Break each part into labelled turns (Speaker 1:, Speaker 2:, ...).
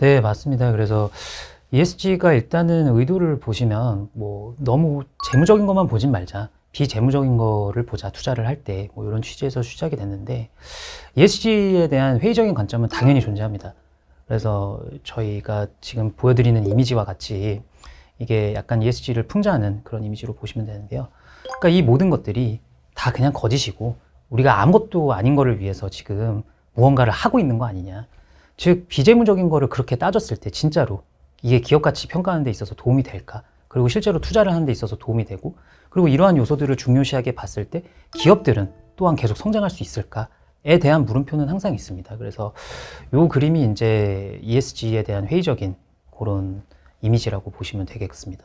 Speaker 1: 네, 맞습니다. 그래서 ESG가 일단은 의도를 보시면 뭐 너무 재무적인 것만 보진 말자. 비재무적인 거를 보자. 투자를 할 때 뭐 이런 취지에서 시작이 됐는데 ESG에 대한 회의적인 관점은 당연히 존재합니다. 그래서 저희가 지금 보여드리는 이미지와 같이 이게 약간 ESG를 풍자하는 그런 이미지로 보시면 되는데요. 그러니까 이 모든 것들이 다 그냥 거짓이고 우리가 아무것도 아닌 거를 위해서 지금 무언가를 하고 있는 거 아니냐. 즉 비재무적인 거를 그렇게 따졌을 때 진짜로 이게 기업 가치 평가하는 데 있어서 도움이 될까? 그리고 실제로 투자를 하는 데 있어서 도움이 되고 그리고 이러한 요소들을 중요시하게 봤을 때 기업들은 또한 계속 성장할 수 있을까 에 대한 물음표는 항상 있습니다. 그래서 요 그림이 이제 ESG에 대한 회의적인 그런 이미지라고 보시면 되겠습니다.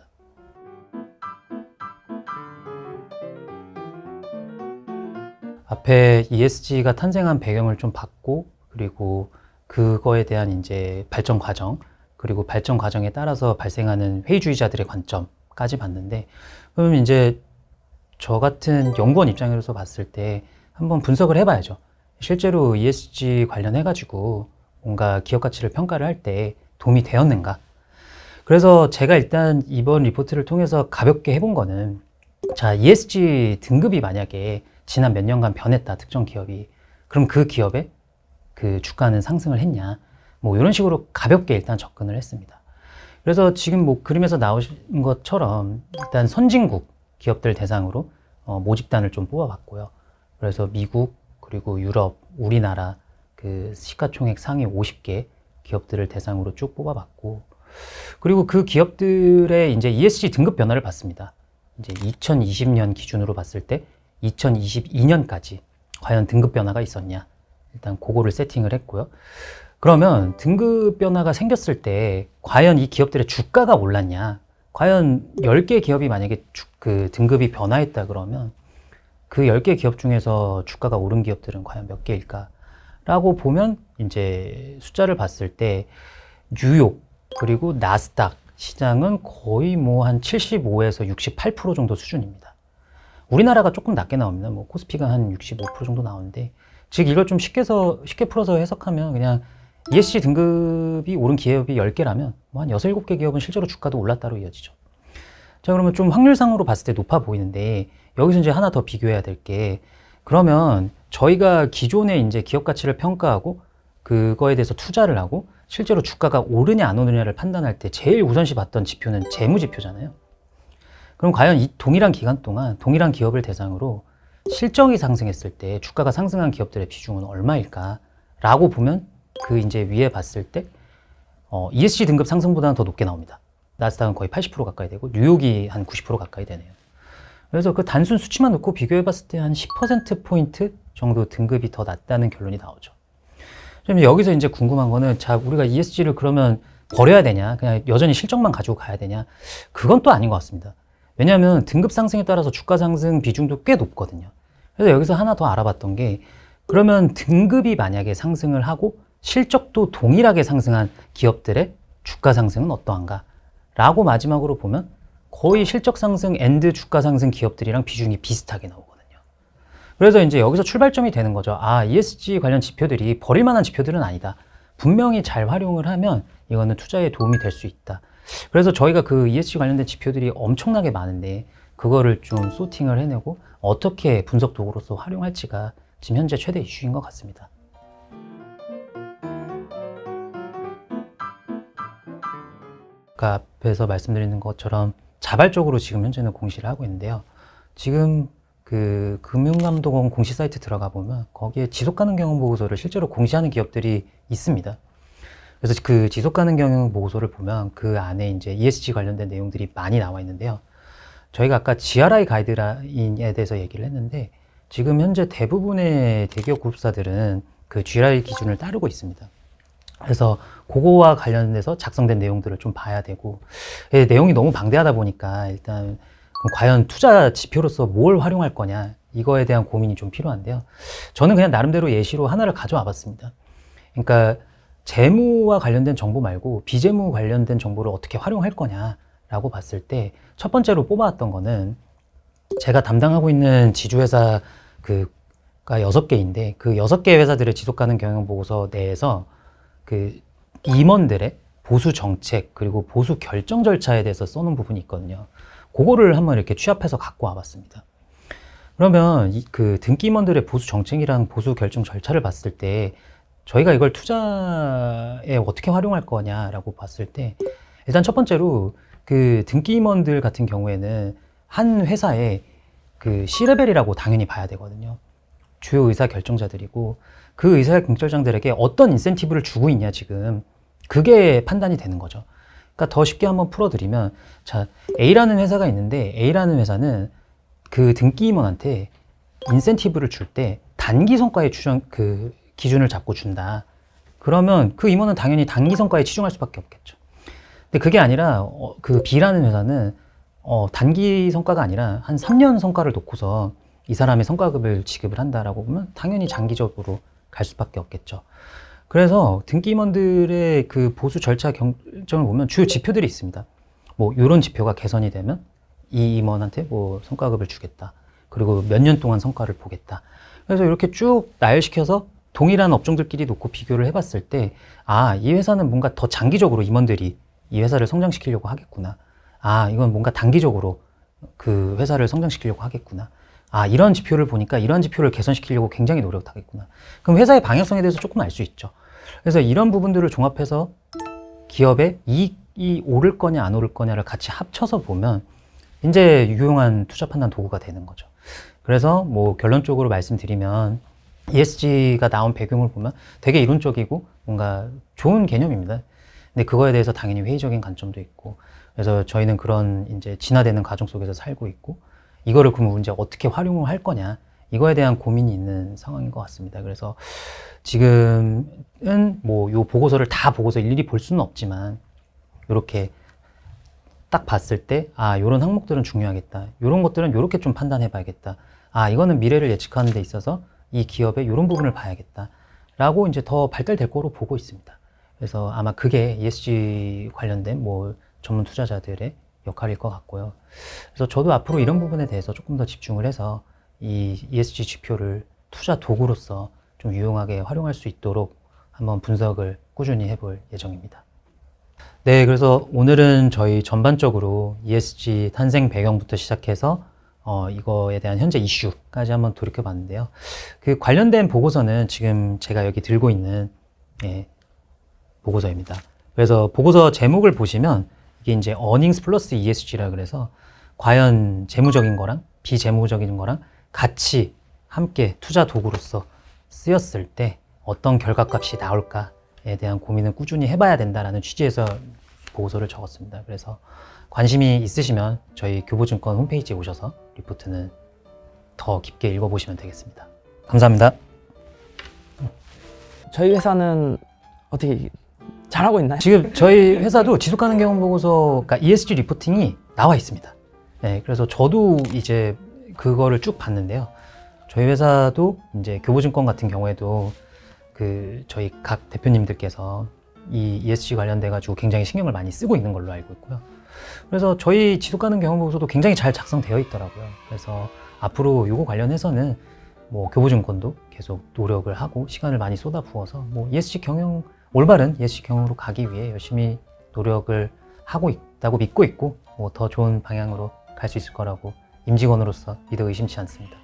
Speaker 1: 앞에 ESG가 탄생한 배경을 좀 봤고 그리고 그거에 대한 이제 발전 과정 그리고 발전 과정에 따라서 발생하는 회의주의자들의 관점까지 봤는데 그럼 이제 저 같은 연구원 입장에서 봤을 때 한번 분석을 해봐야죠. 실제로 ESG 관련해 가지고 뭔가 기업 가치를 평가를 할 때 도움이 되었는가? 그래서 제가 일단 이번 리포트를 통해서 가볍게 해본 거는 자 ESG 등급이 만약에 지난 몇 년간 변했다 특정 기업이 그럼 그 기업의 그 주가는 상승을 했냐 뭐 이런 식으로 가볍게 일단 접근을 했습니다. 그래서 지금 뭐 그림에서 나오신 것처럼 일단 선진국 기업들 대상으로 어, 모집단을 좀 뽑아봤고요. 그래서 미국 그리고 유럽, 우리나라 그 시가총액 상위 50개 기업들을 대상으로 쭉 뽑아봤고 그리고 그 기업들의 이제 ESG 등급 변화를 봤습니다. 이제 2020년 기준으로 봤을 때 2022년까지 과연 등급 변화가 있었냐 일단 그거를 세팅을 했고요. 그러면 등급 변화가 생겼을 때 과연 이 기업들의 주가가 올랐냐? 과연 10개 기업이 만약에 주, 그 등급이 변화했다 그러면 그 10개 기업 중에서 주가가 오른 기업들은 과연 몇 개일까? 라고 보면 이제 숫자를 봤을 때 뉴욕 그리고 나스닥 시장은 거의 뭐 한 75에서 68% 정도 수준입니다. 우리나라가 조금 낮게 나옵니다. 뭐 코스피가 한 65% 정도 나오는데 즉 이걸 좀 쉽게서 쉽게 풀어서 해석하면 그냥 ESG 등급이 오른 기업이 10개라면 뭐 한 6, 7개 기업은 실제로 주가도 올랐다로 이어지죠. 자, 그러면 좀 확률상으로 봤을 때 높아 보이는데 여기서 이제 하나 더 비교해야 될 게 그러면 저희가 기존에 이제 기업 가치를 평가하고 그거에 대해서 투자를 하고 실제로 주가가 오르냐 안 오르냐를 판단할 때 제일 우선시 봤던 지표는 재무 지표잖아요. 그럼 과연 이 동일한 기간 동안 동일한 기업을 대상으로 실적이 상승했을 때 주가가 상승한 기업들의 비중은 얼마일까? 라고 보면 그 이제 위에 봤을 때 어, ESG 등급 상승보다는 더 높게 나옵니다. 나스닥은 거의 80% 가까이 되고 뉴욕이 한 90% 가까이 되네요. 그래서 그 단순 수치만 놓고 비교해 봤을 때 한 10%포인트 정도 등급이 더 낮다는 결론이 나오죠. 그럼 여기서 이제 궁금한 거는 자, 우리가 ESG를 그러면 버려야 되냐? 그냥 여전히 실적만 가지고 가야 되냐? 그건 또 아닌 것 같습니다. 왜냐하면 등급 상승에 따라서 주가 상승 비중도 꽤 높거든요. 그래서 여기서 하나 더 알아봤던 게 그러면 등급이 만약에 상승을 하고 실적도 동일하게 상승한 기업들의 주가 상승은 어떠한가? 라고 마지막으로 보면 거의 실적 상승 앤드 주가 상승 기업들이랑 비중이 비슷하게 나오거든요. 그래서 이제 여기서 출발점이 되는 거죠. 아, ESG 관련 지표들이 버릴 만한 지표들은 아니다. 분명히 잘 활용을 하면 이거는 투자에 도움이 될 수 있다. 그래서 저희가 그 ESG 관련된 지표들이 엄청나게 많은데 그거를 좀 소팅을 해내고 어떻게 분석 도구로서 활용할지가 지금 현재 최대 이슈인 것 같습니다. 그 앞에서 말씀드리는 것처럼 자발적으로 지금 현재는 공시를 하고 있는데요. 지금 그 금융감독원 공시 사이트 들어가 보면 거기에 지속 가능 경영 보고서를 실제로 공시하는 기업들이 있습니다. 그래서 그 지속 가능 경영 보고서를 보면 그 안에 이제 ESG 관련된 내용들이 많이 나와 있는데요. 저희가 아까 GRI 가이드라인에 대해서 얘기를 했는데 지금 현재 대부분의 대기업 그룹사들은 그 GRI 기준을 따르고 있습니다. 그래서 그거와 관련돼서 작성된 내용들을 좀 봐야 되고 예, 내용이 너무 방대하다 보니까 일단 과연 투자 지표로서 뭘 활용할 거냐 이거에 대한 고민이 좀 필요한데요. 저는 그냥 나름대로 예시로 하나를 가져와 봤습니다. 그러니까 재무와 관련된 정보 말고 비재무 관련된 정보를 어떻게 활용할 거냐라고 봤을 때 첫 번째로 뽑아왔던 거는 제가 담당하고 있는 지주회사 그가 여섯 개인데 그 여섯 개 회사들의 지속 가능 경영 보고서 내에서 그 임원들의 보수 정책 그리고 보수 결정 절차에 대해서 써놓은 부분이 있거든요. 그거를 한번 이렇게 취합해서 갖고 와봤습니다. 그러면 이- 그 등기임원들의 보수 정책이랑 보수 결정 절차를 봤을 때 저희가 이걸 투자에 어떻게 활용할 거냐라고 봤을 때 일단 첫 번째로 그 등기 임원들 같은 경우에는 한 회사에 그 C레벨이라고 당연히 봐야 되거든요. 주요 의사 결정자들이고 그 의사 결정자들에게 어떤 인센티브를 주고 있냐 지금 그게 판단이 되는 거죠. 그러니까 더 쉽게 한번 풀어드리면 자 A라는 회사가 있는데 A라는 회사는 그 등기 임원한테 인센티브를 줄 때 단기 성과의 추정 그 기준을 잡고 준다. 그러면 그 임원은 당연히 단기 성과에 치중할 수밖에 없겠죠. 근데 그게 아니라 어, 그 B라는 회사는 어, 단기 성과가 아니라 한 3년 성과를 놓고서 이 사람의 성과급을 지급을 한다라고 보면 당연히 장기적으로 갈 수밖에 없겠죠. 그래서 등기임원들의 그 보수 절차 결정을 보면 주요 지표들이 있습니다. 뭐 이런 지표가 개선이 되면 이 임원한테 뭐 성과급을 주겠다. 그리고 몇 년 동안 성과를 보겠다. 그래서 이렇게 쭉 나열시켜서 동일한 업종들끼리 놓고 비교를 해봤을 때, 아, 이 회사는 뭔가 더 장기적으로 임원들이 이 회사를 성장시키려고 하겠구나. 아, 이건 뭔가 단기적으로 그 회사를 성장시키려고 하겠구나. 아, 이런 지표를 보니까 이런 지표를 개선시키려고 굉장히 노력하겠구나. 그럼 회사의 방향성에 대해서 조금 알 수 있죠. 그래서 이런 부분들을 종합해서 기업의 이익이 오를 거냐 안 오를 거냐를 같이 합쳐서 보면 이제 유용한 투자 판단 도구가 되는 거죠. 그래서 뭐 결론적으로 말씀드리면 ESG가 나온 배경을 보면 되게 이론적이고 뭔가 좋은 개념입니다. 근데 그거에 대해서 당연히 회의적인 관점도 있고 그래서 저희는 그런 이제 진화되는 과정 속에서 살고 있고 이거를 그럼 이제 어떻게 활용을 할 거냐 이거에 대한 고민이 있는 상황인 것 같습니다. 그래서 지금은 뭐 요 보고서를 다 보고서 일일이 볼 수는 없지만 이렇게 딱 봤을 때, 아, 요런 항목들은 중요하겠다. 요런 것들은 요렇게 좀 판단해 봐야겠다. 아, 이거는 미래를 예측하는 데 있어서 이 기업의 요런 부분을 봐야겠다. 라고 이제 더 발달될 거로 보고 있습니다. 그래서 아마 그게 ESG 관련된 뭐 전문 투자자들의 역할일 것 같고요. 그래서 저도 앞으로 이런 부분에 대해서 조금 더 집중을 해서 이 ESG 지표를 투자 도구로서 좀 유용하게 활용할 수 있도록 한번 분석을 꾸준히 해볼 예정입니다. 네, 그래서 오늘은 저희 전반적으로 ESG 탄생 배경부터 시작해서 어, 이거에 대한 현재 이슈까지 한번 돌이켜 봤는데요. 그 관련된 보고서는 지금 제가 여기 들고 있는 예, 보고서입니다. 그래서 보고서 제목을 보시면 이게 이제 earnings 플러스 ESG라 그래서 과연 재무적인 거랑 비재무적인 거랑 같이 함께 투자 도구로서 쓰였을 때 어떤 결과값이 나올까에 대한 고민을 꾸준히 해봐야 된다라는 취지에서 보고서를 적었습니다. 그래서 관심이 있으시면 저희 교보증권 홈페이지에 오셔서 리포트는 더 깊게 읽어보시면 되겠습니다. 감사합니다.
Speaker 2: 저희 회사는 어떻게 잘하고 있나요?
Speaker 1: 지금 저희 회사도 지속 가능 경영 보고서, 그러니까 ESG 리포팅이 나와 있습니다. 네, 그래서 저도 이제 그거를 쭉 봤는데요. 저희 회사도 이제 교보증권 같은 경우에도 그 저희 각 대표님들께서 이 ESG 관련돼 가지고 굉장히 신경을 많이 쓰고 있는 걸로 알고 있고요. 그래서 저희 지속 가능 경영 보고서도 굉장히 잘 작성되어 있더라고요. 그래서 앞으로 요거 관련해서는 뭐 교보증권도 계속 노력을 하고 시간을 많이 쏟아부어서 뭐 ESG 경영 올바른 ESG 경영으로 가기 위해 열심히 노력을 하고 있다고 믿고 있고 뭐 더 좋은 방향으로 갈 수 있을 거라고 임직원으로서 믿어 의심치 않습니다.